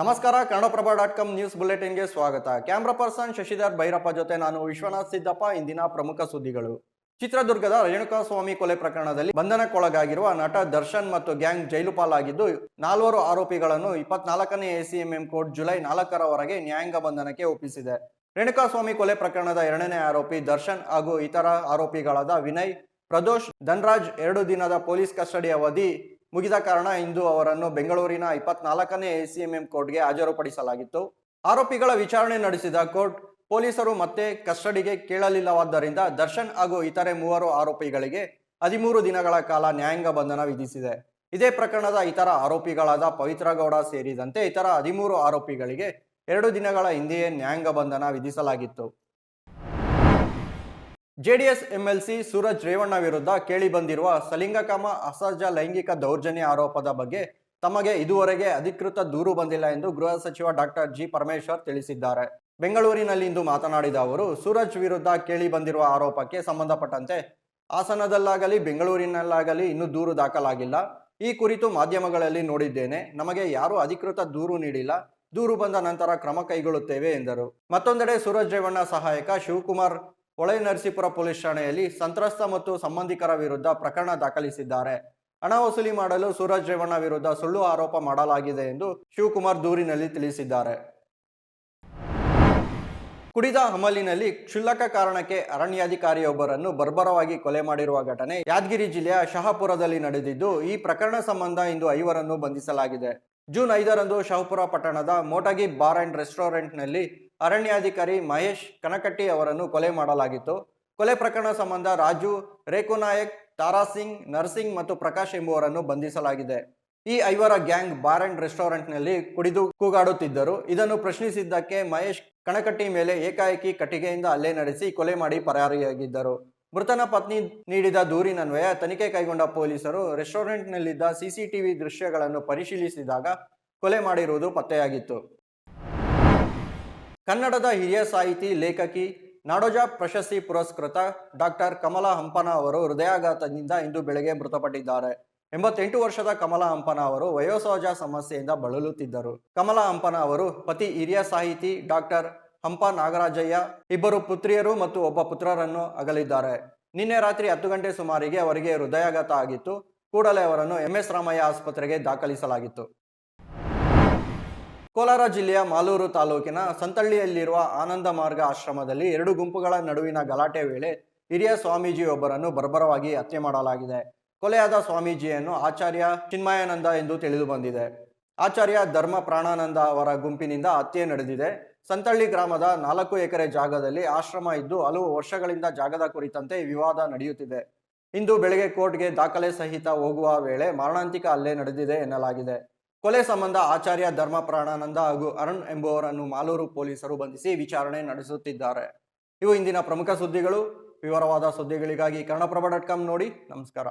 ನಮಸ್ಕಾರ, Kannadaprabha dot com news ಬುಲೆಟಿನ್ಗೆ ಸ್ವಾಗತ. ಕ್ಯಾಮ್ರಾ ಪರ್ಸನ್ ಶಶಿಧರ್ ಭೈರಪ್ಪ ಜೊತೆ ನಾನು ವಿಶ್ವನಾಥ್ ಸಿದ್ದಪ್ಪ, ಇಂದಿನ ಪ್ರಮುಖ ಸುದ್ದಿಗಳು. ಚಿತ್ರದುರ್ಗದ ರೇಣುಕಾ ಸ್ವಾಮಿ ಕೊಲೆ ಪ್ರಕರಣದಲ್ಲಿ ಬಂಧನಕ್ಕೊಳಗಾಗಿರುವ ನಟ ದರ್ಶನ್ ಮತ್ತು ಗ್ಯಾಂಗ್ ಜೈಲು ಪಾಲಾಗಿದ್ದು ನಾಲ್ವರು ಆರೋಪಿಗಳನ್ನು ಇಪ್ಪತ್ನಾಲ್ಕನೇ ಎಸಿಎಂಎಂ ಕೋರ್ಟ್ ಜುಲೈ ನಾಲ್ಕರವರೆಗೆ ನ್ಯಾಯಾಂಗ ಬಂಧನಕ್ಕೆ ಒಪ್ಪಿಸಿದೆ. ರೇಣುಕಾಸ್ವಾಮಿ ಕೊಲೆ ಪ್ರಕರಣದ ಎರಡನೇ ಆರೋಪಿ ದರ್ಶನ್ ಹಾಗೂ ಇತರ ಆರೋಪಿಗಳಾದ ವಿನಯ್, ಪ್ರದೋಷ್, ಧನ್ರಾಜ್ ಎರಡು ದಿನದ ಪೊಲೀಸ್ ಕಸ್ಟಡಿ ಅವಧಿ ಮುಗಿದ ಕಾರಣ ಇಂದು ಅವರನ್ನು ಬೆಂಗಳೂರಿನ ಇಪ್ಪತ್ನಾಲ್ಕನೇ ಎಸಿಎಂಎಂ ಕೋರ್ಟ್ಗೆ ಹಾಜರುಪಡಿಸಲಾಗಿತ್ತು. ಆರೋಪಿಗಳ ವಿಚಾರಣೆ ನಡೆಸಿದ ಕೋರ್ಟ್, ಪೊಲೀಸರು ಮತ್ತೆ ಕಸ್ಟಡಿಗೆ ಕೇಳಲಿಲ್ಲವಾದ್ದರಿಂದ ದರ್ಶನ್ ಹಾಗೂ ಇತರೆ ಮೂವರು ಆರೋಪಿಗಳಿಗೆ ಹದಿಮೂರು ದಿನಗಳ ಕಾಲ ನ್ಯಾಯಾಂಗ ಬಂಧನ ವಿಧಿಸಿದೆ. ಇದೇ ಪ್ರಕರಣದ ಇತರ ಆರೋಪಿಗಳಾದ ಪವಿತ್ರಗೌಡ ಸೇರಿದಂತೆ ಇತರ ಹದಿಮೂರು ಆರೋಪಿಗಳಿಗೆ ಎರಡು ದಿನಗಳ ಹಿಂದೆಯೇ ನ್ಯಾಯಾಂಗ ಬಂಧನ ವಿಧಿಸಲಾಗಿತ್ತು. ಜೆಡಿಎಸ್ ಎಂಎಲ್ಸಿ ಸೂರಜ್ ರೇವಣ್ಣ ವಿರುದ್ಧ ಕೇಳಿಬಂದಿರುವ ಸಲಿಂಗಕಾಮ ಅಸಹಜ ಲೈಂಗಿಕ ದೌರ್ಜನ್ಯ ಆರೋಪದ ಬಗ್ಗೆ ತಮಗೆ ಇದುವರೆಗೆ ಅಧಿಕೃತ ದೂರು ಬಂದಿಲ್ಲ ಎಂದು ಗೃಹ ಸಚಿವ ಡಾಕ್ಟರ್ ಜಿ ಪರಮೇಶ್ವರ್ ತಿಳಿಸಿದ್ದಾರೆ. ಬೆಂಗಳೂರಿನಲ್ಲಿಂದು ಮಾತನಾಡಿದ ಅವರು, ಸೂರಜ್ ವಿರುದ್ಧ ಕೇಳಿಬಂದಿರುವ ಆರೋಪಕ್ಕೆ ಸಂಬಂಧಪಟ್ಟಂತೆ ಹಾಸನದಲ್ಲಾಗಲಿ, ಬೆಂಗಳೂರಿನಲ್ಲಾಗಲಿ ಇನ್ನೂ ದೂರು ದಾಖಲಾಗಿಲ್ಲ. ಈ ಕುರಿತು ಮಾಧ್ಯಮಗಳಲ್ಲಿ ನೋಡಿದ್ದೇನೆ. ನಮಗೆ ಯಾರೂ ಅಧಿಕೃತ ದೂರು ನೀಡಿಲ್ಲ. ದೂರು ಬಂದ ನಂತರ ಕ್ರಮ ಕೈಗೊಳ್ಳುತ್ತೇವೆ ಎಂದರು. ಮತ್ತೊಂದೆಡೆ ಸೂರಜ್ ರೇವಣ್ಣ ಸಹಾಯಕ ಶಿವಕುಮಾರ್ ಹೊಳೆ ನರಸೀಪುರ ಪೊಲೀಸ್ ಠಾಣೆಯಲ್ಲಿ ಸಂತ್ರಸ್ತ ಮತ್ತು ಸಂಬಂಧಿಕರ ವಿರುದ್ಧ ಪ್ರಕರಣ ದಾಖಲಿಸಿದ್ದಾರೆ. ಹಣ ವಸೂಲಿ ಮಾಡಲು ಸೂರಜ್ ರೇವಣ್ಣ ವಿರುದ್ಧ ಸುಳ್ಳು ಆರೋಪ ಮಾಡಲಾಗಿದೆ ಎಂದು ಶಿವಕುಮಾರ್ ದೂರಿನಲ್ಲಿ ತಿಳಿಸಿದ್ದಾರೆ. ಕುಡಿದ ಹಮಲಿನಲ್ಲಿ ಕ್ಷುಲ್ಲಕ ಕಾರಣಕ್ಕೆ ಅರಣ್ಯಾಧಿಕಾರಿಯೊಬ್ಬರನ್ನು ಬರ್ಬರವಾಗಿ ಕೊಲೆ ಮಾಡಿರುವ ಘಟನೆ ಯಾದಗಿರಿ ಜಿಲ್ಲೆಯ ಶಹಾಪುರದಲ್ಲಿ ನಡೆದಿದ್ದು, ಈ ಪ್ರಕರಣ ಸಂಬಂಧ ಇಂದು ಐವರನ್ನು ಬಂಧಿಸಲಾಗಿದೆ. ಜೂನ್ ಐದರಂದು ಶಹಾಪುರ ಪಟ್ಟಣದ ಮೋಟಗಿ ಬಾರ್ ಅಂಡ್ ರೆಸ್ಟೋರೆಂಟ್ನಲ್ಲಿ ಅರಣ್ಯಾಧಿಕಾರಿ ಮಹೇಶ್ ಕನಕಟ್ಟಿ ಅವರನ್ನು ಕೊಲೆ ಮಾಡಲಾಗಿತ್ತು. ಕೊಲೆ ಪ್ರಕರಣ ಸಂಬಂಧ ರಾಜು ರೇಖುನಾಯಕ್ ತಾರಾಸಿಂಗ್ ನರ್ಸಿಂಗ್ ಮತ್ತು ಪ್ರಕಾಶ್ ಎಂಬುವರನ್ನು ಬಂಧಿಸಲಾಗಿದೆ. ಈ ಐವರ ಗ್ಯಾಂಗ್ ಬಾರ್ ಅಂಡ್ ರೆಸ್ಟೋರೆಂಟ್ನಲ್ಲಿ ಕುಡಿದು ಕೂಗಾಡುತ್ತಿದ್ದರು. ಇದನ್ನು ಪ್ರಶ್ನಿಸಿದ್ದಕ್ಕೆ ಮಹೇಶ್ ಕಣಕಟ್ಟಿ ಮೇಲೆ ಏಕಾಏಕಿ ಕಟ್ಟಿಗೆಯಿಂದ ಹಲ್ಲೆ ನಡೆಸಿ ಕೊಲೆ ಮಾಡಿ ಪರಾರಿಯಾಗಿದ್ದರು. ಮೃತನ ಪತ್ನಿ ನೀಡಿದ ದೂರಿನನ್ವಯ ತನಿಖೆ ಕೈಗೊಂಡ ಪೊಲೀಸರು ರೆಸ್ಟೋರೆಂಟ್ನಲ್ಲಿದ್ದ ಸಿಸಿಟಿವಿ ದೃಶ್ಯಗಳನ್ನು ಪರಿಶೀಲಿಸಿದಾಗ ಕೊಲೆ ಮಾಡಿರುವುದು ಪತ್ತೆಯಾಗಿತ್ತು. ಕನ್ನಡದ ಹಿರಿಯ ಸಾಹಿತಿ, ಲೇಖಕಿ, ನಾಡೋಜ ಪ್ರಶಸ್ತಿ ಪುರಸ್ಕೃತ ಡಾಕ್ಟರ್ ಕಮಲಾ ಹಂಪನ ಅವರು ಹೃದಯಾಘಾತದಿಂದ ಇಂದು ಬೆಳಗ್ಗೆ ಮೃತಪಟ್ಟಿದ್ದಾರೆ. ಎಂಬತ್ತೆಂಟು ವರ್ಷದ ಕಮಲಾ ಹಂಪನ ಅವರು ವಯೋಸಹಜ ಸಮಸ್ಯೆಯಿಂದ ಬಳಲುತ್ತಿದ್ದರು. ಕಮಲಾ ಹಂಪನ ಅವರು ಪತಿ ಹಿರಿಯ ಸಾಹಿತಿ ಡಾಕ್ಟರ್ ಹಂಪ ನಾಗರಾಜಯ್ಯ, ಇಬ್ಬರು ಪುತ್ರಿಯರು ಮತ್ತು ಒಬ್ಬ ಪುತ್ರರನ್ನು ಅಗಲಿದ್ದಾರೆ. ನಿನ್ನೆ ರಾತ್ರಿ ಹತ್ತು ಗಂಟೆ ಸುಮಾರಿಗೆ ಅವರಿಗೆ ಹೃದಯಾಘಾತ ಆಗಿತ್ತು. ಕೂಡಲೇ ಅವರನ್ನು ಎಂಎಸ್ ರಾಮಯ್ಯ ಆಸ್ಪತ್ರೆಗೆ ದಾಖಲಿಸಲಾಗಿತ್ತು. ಕೋಲಾರ ಜಿಲ್ಲೆಯ ಮಾಲೂರು ತಾಲೂಕಿನ ಸಂತಳ್ಳಿಯಲ್ಲಿರುವ ಆನಂದ ಮಾರ್ಗ ಆಶ್ರಮದಲ್ಲಿ ಎರಡು ಗುಂಪುಗಳ ನಡುವಿನ ಗಲಾಟೆ ವೇಳೆ ಹಿರಿಯ ಸ್ವಾಮೀಜಿಯೊಬ್ಬರನ್ನು ಬರ್ಬರವಾಗಿ ಹತ್ಯೆ ಮಾಡಲಾಗಿದೆ. ಕೊಲೆಯಾದ ಸ್ವಾಮೀಜಿಯನ್ನು ಆಚಾರ್ಯ ಚಿನ್ಮಯಾನಂದ ಎಂದು ತಿಳಿದು ಬಂದಿದೆ. ಆಚಾರ್ಯ ಧರ್ಮ ಪ್ರಾಣಾನಂದ ಅವರ ಗುಂಪಿನಿಂದ ಹತ್ಯೆ ನಡೆದಿದೆ. ಸಂತಳ್ಳಿ ಗ್ರಾಮದ ನಾಲ್ಕು ಎಕರೆ ಜಾಗದಲ್ಲಿ ಆಶ್ರಮ ಇದ್ದು ಹಲವು ವರ್ಷಗಳಿಂದ ಜಾಗದ ಕುರಿತಂತೆ ವಿವಾದ ನಡೆಯುತ್ತಿದೆ. ಇಂದು ಬೆಳಗ್ಗೆ ಕೋರ್ಟ್ಗೆ ದಾಖಲೆ ಸಹಿತ ಹೋಗುವ ವೇಳೆ ಮಾರಣಾಂತಿಕ ಹಲ್ಲೆ ನಡೆದಿದೆ ಎನ್ನಲಾಗಿದೆ. ಕೊಲೆ ಸಂಬಂಧ ಆಚಾರ್ಯ ಧರ್ಮ ಪ್ರಾಣಾನಂದ ಹಾಗೂ ಅರುಣ್ ಎಂಬುವರನ್ನು ಮಾಲೂರು ಪೊಲೀಸರು ಬಂಧಿಸಿ ವಿಚಾರಣೆ ನಡೆಸುತ್ತಿದ್ದಾರೆ. ಇವು ಇಂದಿನ ಪ್ರಮುಖ ಸುದ್ದಿಗಳು. ವಿವರವಾದ ಸುದ್ದಿಗಳಿಗಾಗಿ ಕನ್ನಡಪ್ರಭ ಡಾಟ್ ಕಾಮ್ ನೋಡಿ. ನಮಸ್ಕಾರ.